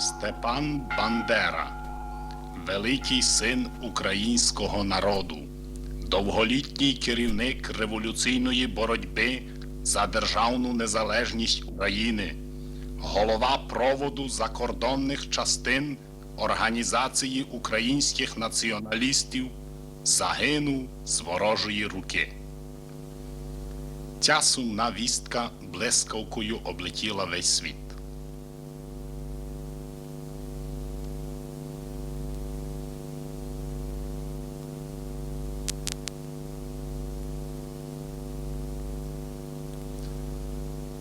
Степан Бандера, великий син українського народу, довголітній керівник революційної боротьби за державну незалежність України, голова проводу закордонних частин Організації українських націоналістів, загинув з ворожої руки. Ця сумна вістка блискавкою облетіла весь світ.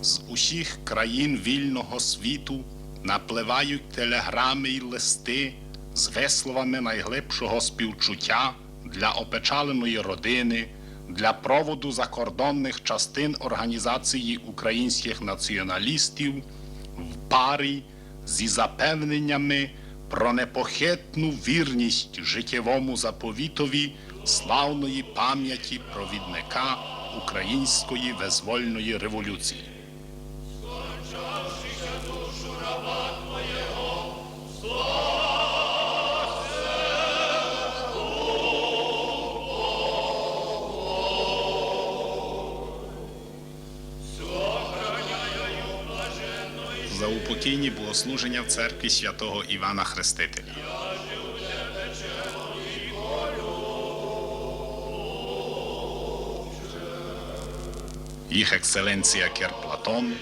З усіх країн вільного світу напливають телеграми й листи з висловами найглибшого співчуття для опечаленої родини, для проводу закордонних частин Організації українських націоналістів в парі зі запевненнями про непохитну вірність життєвому заповітові славної пам'яті провідника української визвольної революції. За упокійні богослуження в церкві святого Івана Хрестителя. Їх екселенція Кер Платон,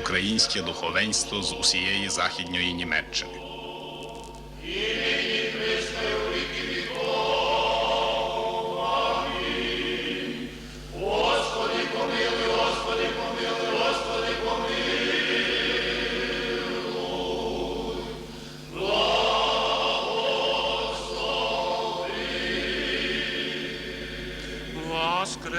українське духовенство з усієї західньої Німеччини.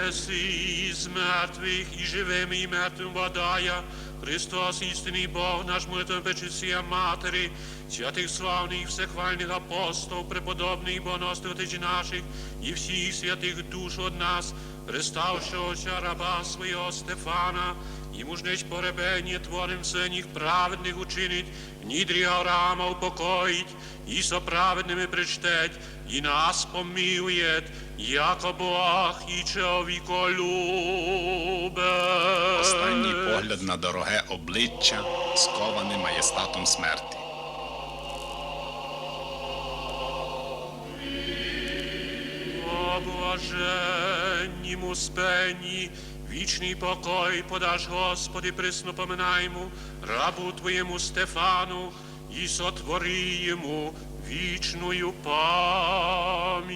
Воскреси из мертвых и живым и мертвым водая, Христос, истинный Бог наш, молитвом Пречистия Матери, святых славных, всехвальных апостолов, преподобных боносных отечей наших и всех святых душ от нас, представшегося раба своего Стефана, Йому ж нech поребення творим синіх праведних учинить, нідрі Авраама упокоїть, і со праведними причтеть, і нас помилує, яко Бог і чоловіколюбе. Останній погляд на дороге обличчя, сковане маєстатом смерті. О блаженнім успенні, вічний покой подаш, Господи, присно поминаймо, рабу Твоєму Стефану, і сотвори йому вічною пам'ять.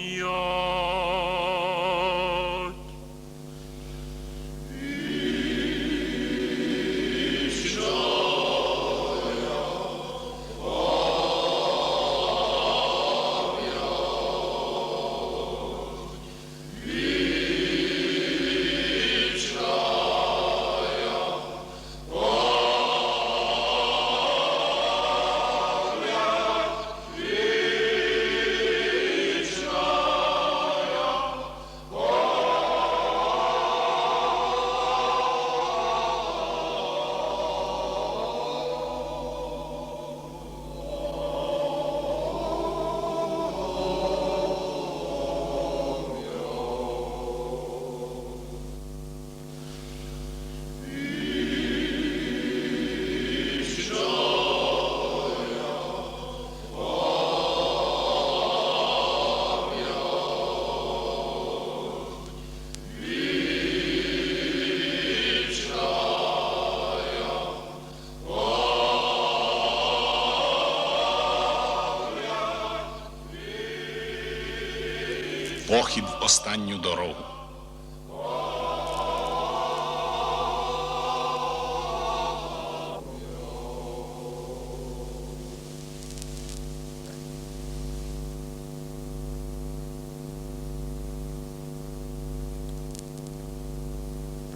похід в останню дорогу.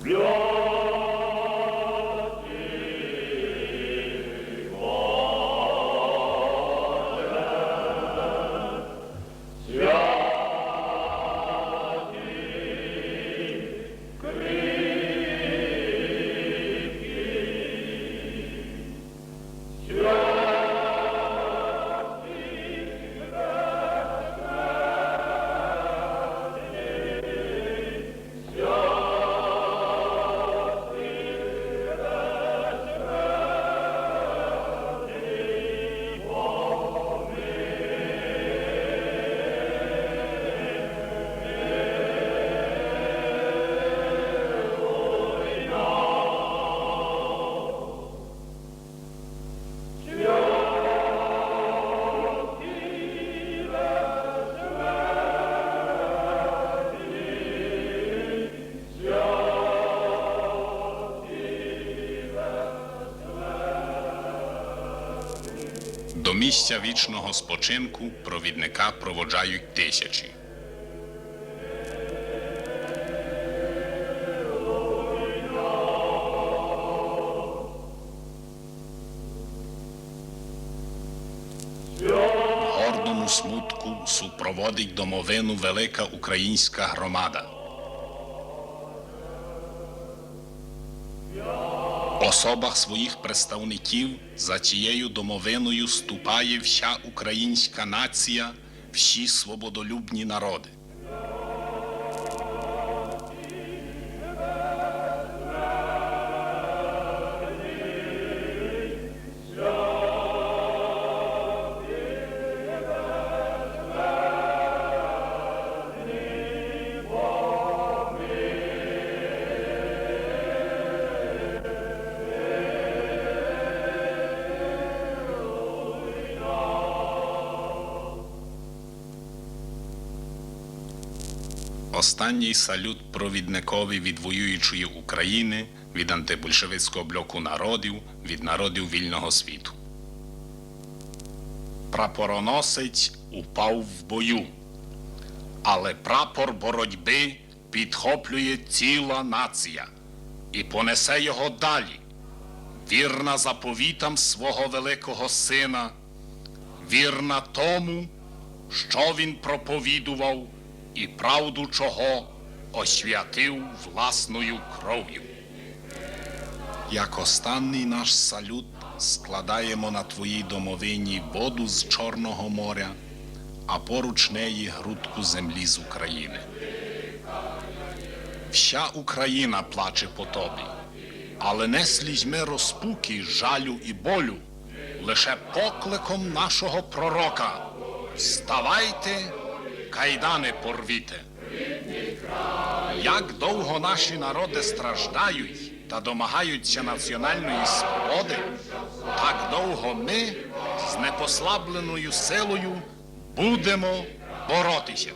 Yeah. Місця вічного спочинку провідника проводжають тисячі. Гордому смутку супроводить домовину велика українська громада. Особах своїх представників за чиєю домовиною ступає вся українська нація, всі свободолюбні народи. Останній салют провідникові від воюючої України, від антибольшевицького блоку народів, від народів вільного світу. Прапороносець упав в бою, але прапор боротьби підхоплює ціла нація і понесе його далі, вірна заповітам свого великого сина, вірна тому, що він проповідував і правду чого освятив власною кров'ю. Як останній наш салют складаємо на твоїй домовині воду з Чорного моря, а поруч неї грудку землі з України. Вся Україна плаче по тобі, але не слізьми розпуки, жалю і болю, лише покликом нашого пророка. Вставайте, кайдани порвіте. Як довго наші народи страждають та домагаються національної свободи, так довго ми з непослабленою силою будемо боротися.